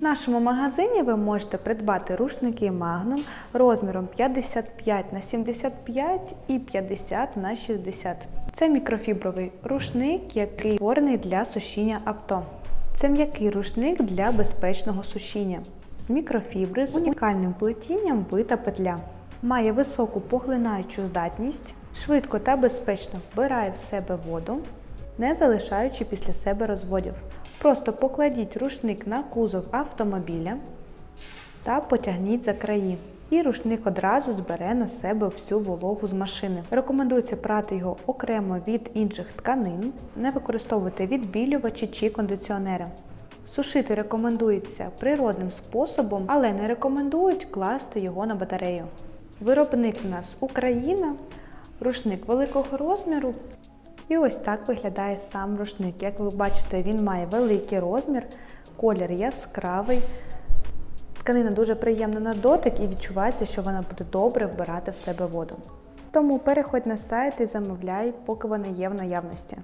В нашому магазині ви можете придбати рушники Magnum розміром 55 на 75 і 50 на 60. Це мікрофібровий рушник, який створений для сушіння авто. Це м'який рушник для безпечного сушіння з мікрофібри з унікальним плетінням бита петля. Має високу поглинаючу здатність, швидко та безпечно вбирає в себе воду, не залишаючи після себе розводів. Просто покладіть рушник на кузов автомобіля та потягніть за краї. І рушник одразу збере на себе всю вологу з машини. Рекомендується прати його окремо від інших тканин, не використовувати відбілювачі чи кондиціонери. Сушити рекомендується природним способом, але не рекомендують класти його на батарею. Виробник у нас Україна, рушник великого розміру. І ось так виглядає сам рушник. Як ви бачите, він має великий розмір, колір яскравий. Тканина дуже приємна на дотик і відчувається, що вона буде добре вбирати в себе воду. Тому переходь на сайт і замовляй, поки вона є в наявності.